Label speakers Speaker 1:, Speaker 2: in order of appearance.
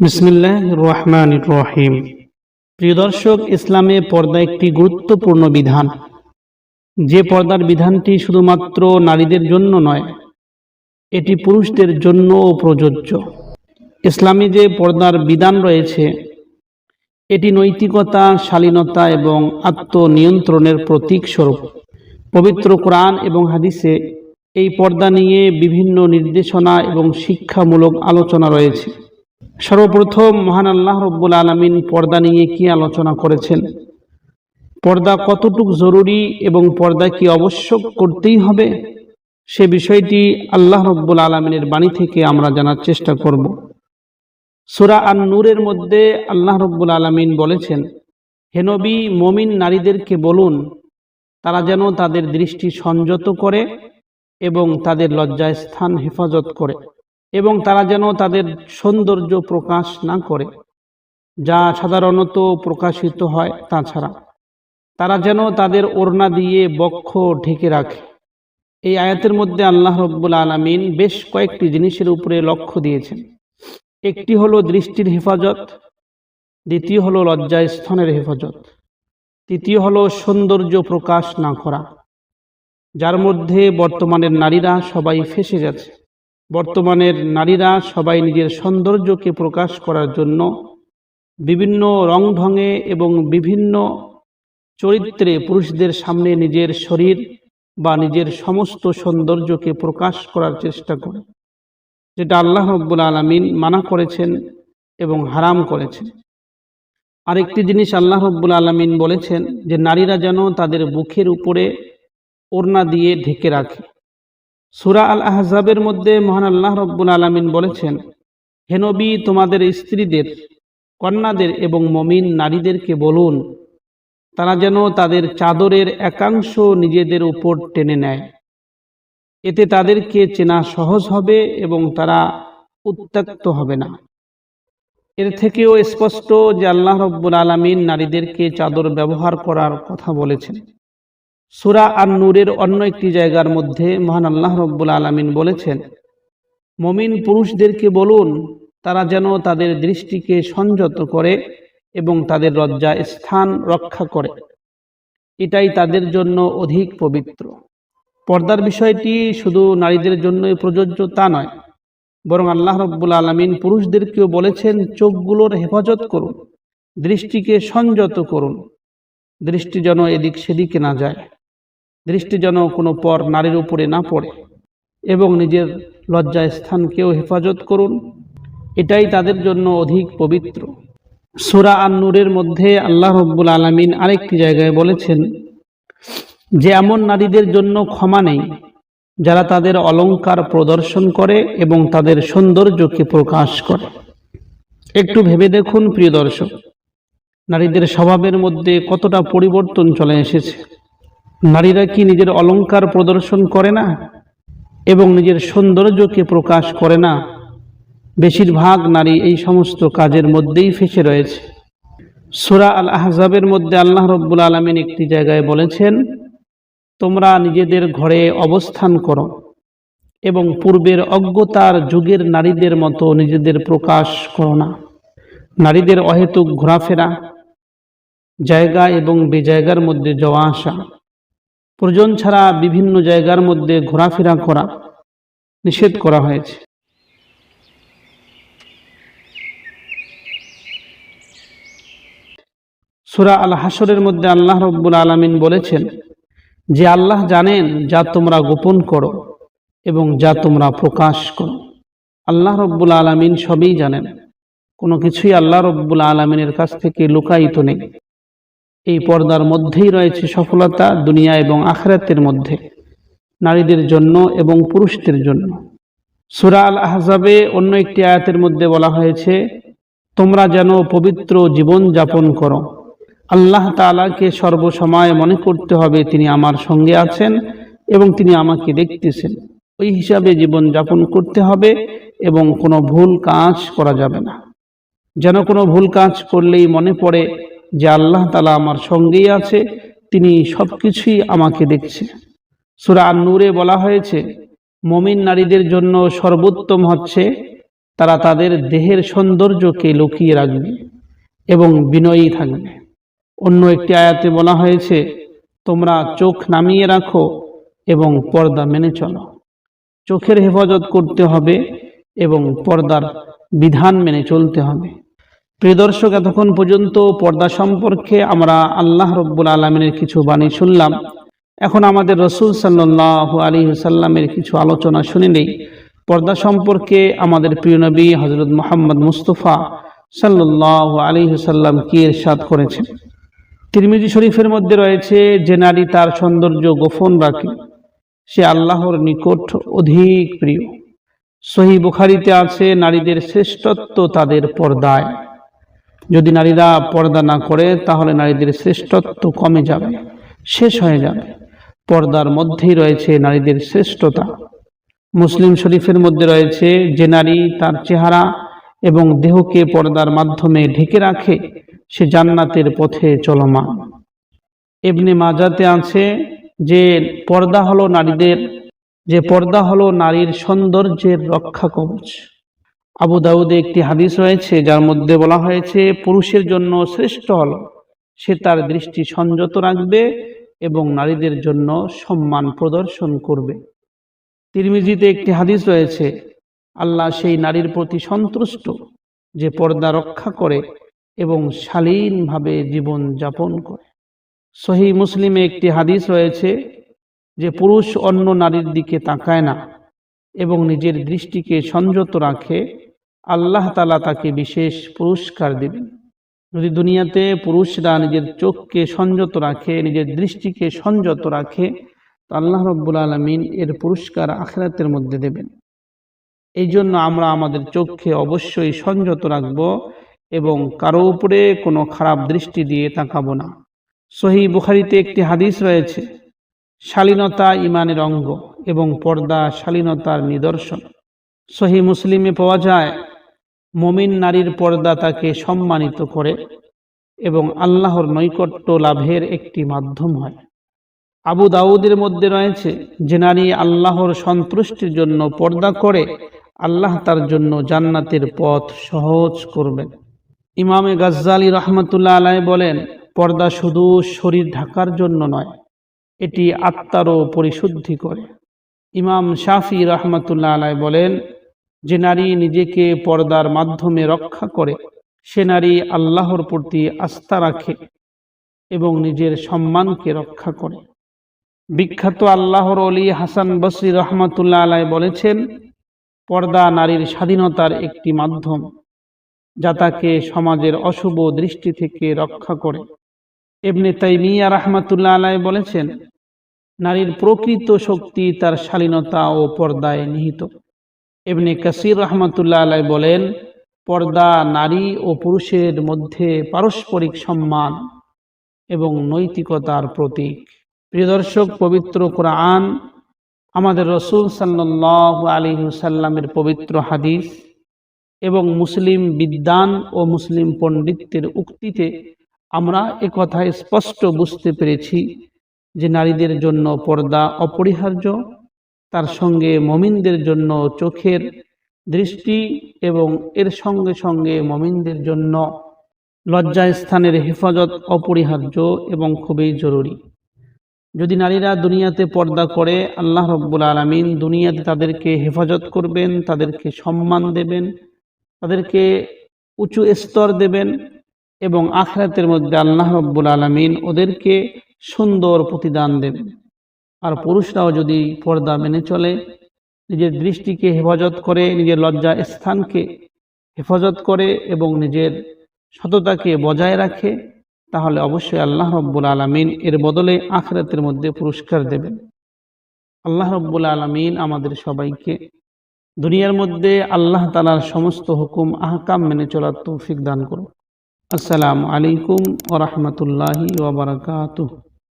Speaker 1: বিসমিল্লাহ রহমান রহিম। প্রিয় দর্শক, ইসলামে পর্দা একটি গুরুত্বপূর্ণ বিধান। যে পর্দার বিধানটি শুধুমাত্র নারীদের জন্য নয়, এটি পুরুষদের জন্যও প্রযোজ্য। ইসলামে যে পর্দার বিধান রয়েছে, এটি নৈতিকতা, শালীনতা এবং আত্মনিয়ন্ত্রণের প্রতীক স্বরূপ। পবিত্র কোরআন এবং হাদিসে এই পর্দা নিয়ে বিভিন্ন নির্দেশনা এবং শিক্ষামূলক আলোচনা রয়েছে। সর্বপ্রথম মহান আল্লাহ রব্বুল আলমিন পর্দা নিয়ে কি আলোচনা করেছেন? পর্দা কতটুক জরুরি এবং পর্দা কি আবশ্যক করতেই হবে? সে বিষয়টি আল্লাহ রব্বুল আলমিনের বাণী থেকে আমরা জানার চেষ্টা করব। সুরা আন নূরের মধ্যে আল্লাহ রব্বুল আলমিন বলেছেন হেনবি মমিন নারীদেরকে বলুন, তারা যেন তাদের দৃষ্টি সংযত করে এবং তাদের লজ্জায় স্থান হেফাজত করে। এবং তারা যেন তাদের সৌন্দর্য প্রকাশ না করে, যা সাধারণত প্রকাশিত হয় তাছাড়া। তারা যেন তাদের ওড়না দিয়ে বক্ষ ঢেকে রাখে। এই আয়াতের মধ্যে আল্লাহ রব্বুল আলমিন বেশ কয়েকটি জিনিসের উপরে লক্ষ্য দিয়েছেন। একটি হলো দৃষ্টির হেফাজত, দ্বিতীয় হলো লজ্জায় স্থানের হেফাজত, তৃতীয় হলো সৌন্দর্য প্রকাশ না করা, যার মধ্যে বর্তমানের নারীরা সবাই ফেসে গেছে। বর্তমানের নারীরা সবাই নিজের সৌন্দর্যকে প্রকাশ করার জন্য বিভিন্ন রং ঢঙে এবং বিভিন্ন চরিত্রে পুরুষদের সামনে নিজের শরীর বা নিজের সমস্ত সৌন্দর্যকে প্রকাশ করার চেষ্টা করে, যেটা আল্লাহ রব্বুল আলমিন মানা করেছেন এবং হারাম করেছেন। আরেকটি জিনিস আল্লাহ রব্বুল আলমিন বলেছেন যে, নারীরা যেন তাদের বুকের উপরে ওড়না দিয়ে ঢেকে রাখে। সুরা আল আহজাবের মধ্যে মহান আল্লাহ রব্বুল আলমিন বলেছেন হেনবি তোমাদের স্ত্রীদের, কন্যাদের এবং মমিন নারীদেরকে বলুন, তারা যেন তাদের চাদরের একাংশ নিজেদের উপর টেনে নেয়। এতে তাদেরকে চেনা সহজ হবে এবং তারা উত্ত্যক্ত হবে না। এর থেকেও স্পষ্ট যে আল্লাহ রব্বুল আলমিন নারীদেরকে চাদর ব্যবহার করার কথা বলেছেন। সুরা আর নূরের অন্য একটি জায়গার মধ্যে মহান আল্লাহ রব্বুল আলমিন বলেছেন, মমিন পুরুষদেরকে বলুন, তারা যেন তাদের দৃষ্টিকে সংযত করে এবং তাদের লজ্জা স্থান রক্ষা করে। এটাই তাদের জন্য অধিক পবিত্র। পর্দার বিষয়টি শুধু নারীদের জন্যই প্রযোজ্য তা নয়, বরং আল্লাহ রব্বুল আলমিন পুরুষদেরকেও বলেছেন, চোখগুলোর হেফাজত করুন, দৃষ্টিকে সংযত করুন, দৃষ্টি যেন এদিক সেদিকে না যায়। দৃষ্টি যেন কোনো পর নারীর উপরে না পড়ে এবং নিজের লজ্জায় স্থানকেও হেফাজত করুন। এটাই তাদের জন্য অধিক পবিত্র। সুরা আন নূরের মধ্যে আল্লাহ রব্বুল আলমিন আরেকটি জায়গায় বলেছেন যে, এমন নারীদের জন্য ক্ষমা নেই যারা তাদের অলংকার প্রদর্শন করে এবং তাদের সৌন্দর্যকে প্রকাশ করে। একটু ভেবে দেখুন প্রিয় দর্শক, নারীদের স্বভাবের মধ্যে কতটা পরিবর্তন চলে এসেছে। নারীরা কি নিজের অলংকার প্রদর্শন করে না এবং নিজের সৌন্দর্যকে প্রকাশ করে না? বেশিরভাগ নারী এই সমস্ত কাজের মধ্যেই ফেসে রয়েছে। সুরা আল আহজাবের মধ্যে আল্লাহ রব্বুল আলমিন একটি জায়গায় বলেছেন, তোমরা নিজেদের ঘরে অবস্থান করো এবং পূর্বের অজ্ঞতার যুগের নারীদের মতো নিজেদের প্রকাশ করো না। নারীদের অহেতুক ঘোরাফেরা, জায়গা এবং বেজায়গার মধ্যে যাওয়া আসা প্রয়োজন ছাড়া বিভিন্ন জায়গার মধ্যে ঘোরাফেরা করা নিষেধ করা হয়েছে। সুরা আল হাসরের মধ্যে আল্লাহ রব্বুল আলমিন বলেছেন, যে আল্লাহ জানেন যা তোমরা গোপন করো এবং যা তোমরা প্রকাশ করো। আল্লাহ রব্বুল আলমিন সবই জানেন। কোনো কিছুই আল্লাহ রব্বুল আলমিনের কাছ থেকে লুকায়িত নেই। এই পর্দার মধ্যেই রয়েছে সফলতা দুনিয়া এবং আখরাতের মধ্যে, নারীদের জন্য এবং পুরুষদের জন্য। সুরা আল আহজাবে অন্য একটি আয়াতের মধ্যে বলা হয়েছে, তোমরা যেন পবিত্র জীবন যাপন করো। আল্লাহ তালাকে সর্বসময় মনে করতে হবে তিনি আমার সঙ্গে আছেন এবং তিনি আমাকে দেখতেছেন। ওই হিসাবে জীবন যাপন করতে হবে এবং কোনো ভুল কাজ করা যাবে না। যেন কোনো ভুল কাজ করলেই মনে পড়ে যে আল্লাহ তালা আমার সঙ্গেই আছে, তিনি সব কিছুই আমাকে দেখছে সুরা নূরে বলা হয়েছে, মমিন নারীদের জন্য সর্বোত্তম হচ্ছে তারা তাদের দেহের সৌন্দর্যকে লুকিয়ে রাখবে এবং বিনয়ী থাকবে। অন্য একটি আয়াতে বলা হয়েছে, তোমরা চোখ নামিয়ে রাখো এবং পর্দা মেনে চলো। চোখের হেফাজত করতে হবে এবং পর্দার বিধান মেনে চলতে হবে। প্রিয় দর্শক, এতক্ষণ পর্যন্ত পর্দা সম্পর্কে আমরা আল্লাহ রব্বুল আলমিনের কিছু বাণী শুনলাম। এখন আমাদের রসুল সাল্লাহ আলী সাল্লামের কিছু আলোচনা শুনে নেই। পর্দা সম্পর্কে আমাদের প্রিয় নবী হজরত মোহাম্মদ মুস্তফা সাল্লাহ আলী সাল্লাম কি এরশাদ করেছেন? তিরমিজি শরীফের মধ্যে রয়েছে, যে নারী তার সৌন্দর্য গোপন রাখে, সে আল্লাহর নিকট অধিক প্রিয়। সহি বুখারিতে আছে, নারীদের শ্রেষ্ঠত্ব তাদের পর্দায়। যদি নারীরা পর্দা না করে, তাহলে নারীদের শ্রেষ্ঠত্ব কমে যাবে, শেষ হয়ে যাবে। পর্দার মধ্যেই রয়েছে নারীদের শ্রেষ্ঠতা। মুসলিম শরীফের মধ্যে রয়েছে যে নারী তার চেহারা এবং দেহকে পর্দার মাধ্যমে ঢেকে রাখে, সে জান্নাতের পথে চলমান। এমনি মাজাতে আছে যে পর্দা হলো নারীদের, যে পর্দা হলো নারীর সৌন্দর্যের রক্ষা কবচ। আবু দাউদে একটি হাদিস রয়েছে, যার মধ্যে বলা হয়েছে, পুরুষের জন্য শ্রেষ্ঠ হল সে তার দৃষ্টি সংযত রাখবে এবং নারীদের জন্য সম্মান প্রদর্শন করবে। তিরমিজিতে একটি হাদিস রয়েছে, আল্লাহ সেই নারীর প্রতি সন্তুষ্ট যে পর্দা রক্ষা করে এবং শালীনভাবে জীবন যাপন করে। সহি মুসলিমে একটি হাদিস রয়েছে যে পুরুষ অন্য নারীর দিকে তাকায় না এবং নিজের দৃষ্টিকে সংযত রাখে আল্লাহ তালা তাকে বিশেষ পুরস্কার দেবেন। যদি দুনিয়াতে পুরুষরা নিজের চোখকে সংযত রাখে, নিজের দৃষ্টিকে সংযত রাখে, তো আল্লাহ রব্বুল আলমিন এর পুরস্কার আখরাতের মধ্যে দেবেন। এই জন্য আমরা আমাদের চোখকে অবশ্যই সংযত রাখব এবং কারও উপরে কোনো খারাপ দৃষ্টি দিয়ে তাকাবো না। সহি বুখারিতে একটি হাদিস রয়েছে, শালীনতা ইমানের অঙ্গ এবং পর্দা শালীনতার নিদর্শন। সহি মুসলিমে পাওয়া যায় মমিন নারীর পর্দা তাকে সম্মানিত করে এবং আল্লাহর নৈকট্য লাভের একটি মাধ্যম হয়। আবু দাউদের মধ্যে রয়েছে, যে নারী আল্লাহর সন্তুষ্টির জন্য পর্দা করে, আল্লাহ তার জন্য জান্নাতের পথ সহজ করবেন ইমামে গাজ্জালি রহমতুল্লাহ আলাই বলেন, পর্দা শুধু শরীর ঢাকার জন্য নয়, এটি আত্মারও পরিশুদ্ধি করে। ইমাম শাফি রহমতুল্লাহ আলাই বলেন যে নারী নিজেকে পর্দার মাধ্যমে রক্ষা করে, সে নারী আল্লাহর প্রতি আস্থা রাখে এবং নিজের সম্মানকে রক্ষা করে। বিখ্যাত আল্লাহর অলি হাসান বসরি রহমতুল্লাহ আলাই বলেছেন, পর্দা নারীর স্বাধীনতার একটি মাধ্যম যা তাকে সমাজের অশুভ দৃষ্টি থেকে রক্ষা করে। এমনি তাই মিয়া রহমতুল্লাহ আলাই বলেছেন, নারীর প্রকৃত শক্তি তার শালীনতা ও পর্দায় নিহিত। এমনি কাসির রহমতুল্লাহ আলাই বলেন, পর্দা নারী ও পুরুষের মধ্যে পারস্পরিক সম্মান এবং নৈতিকতার প্রতীক। প্রিয় দর্শক, পবিত্র কোরআন, আমাদের রসুল সাল্লাহ আলী সাল্লামের পবিত্র হাদিস এবং মুসলিম বিদ্যান ও মুসলিম পণ্ডিতের উক্তিতে আমরা একথায় স্পষ্ট বুঝতে পেরেছি যে নারীদের জন্য পর্দা অপরিহার্য তার সঙ্গে মমিনদের জন্য চোখের দৃষ্টি এবং এর সঙ্গে সঙ্গে মমিনদের জন্য লজ্জা স্থানের হেফাজত অপরিহার্য এবং খুবই জরুরি। যদি নারীরা দুনিয়াতে পর্দা করে আল্লাহ রব্বুল আলমিন দুনিয়াতে তাদেরকে হেফাজত করবেন তাদেরকে সম্মান দেবেন তাদেরকে উঁচু স্তর দেবেন এবং আখরাতের মধ্যে আল্লাহ রব্বুল আলমিন ওদেরকে সুন্দর প্রতিদান দেবেন। আর পুরুষরাও যদি পর্দা মেনে চলে, নিজের দৃষ্টিকে হেফাজত করে, নিজের লজ্জা স্থানকে হেফাজত করে এবং নিজের সততাকে বজায় রাখে, তাহলে অবশ্যই আল্লাহ রব্বুল আলমিন এর বদলে আখরাতের মধ্যে পুরস্কার দেবেন। আল্লাহ রব্বুল আলমিন আমাদের সবাইকে দুনিয়ার মধ্যে আল্লাহ তালার সমস্ত হুকুম, আহকাম মেনে চলার তৌফিক দান করুন। আসসালামু আলাইকুম ওরহমতুল্লাহি ওবরাকাতুহ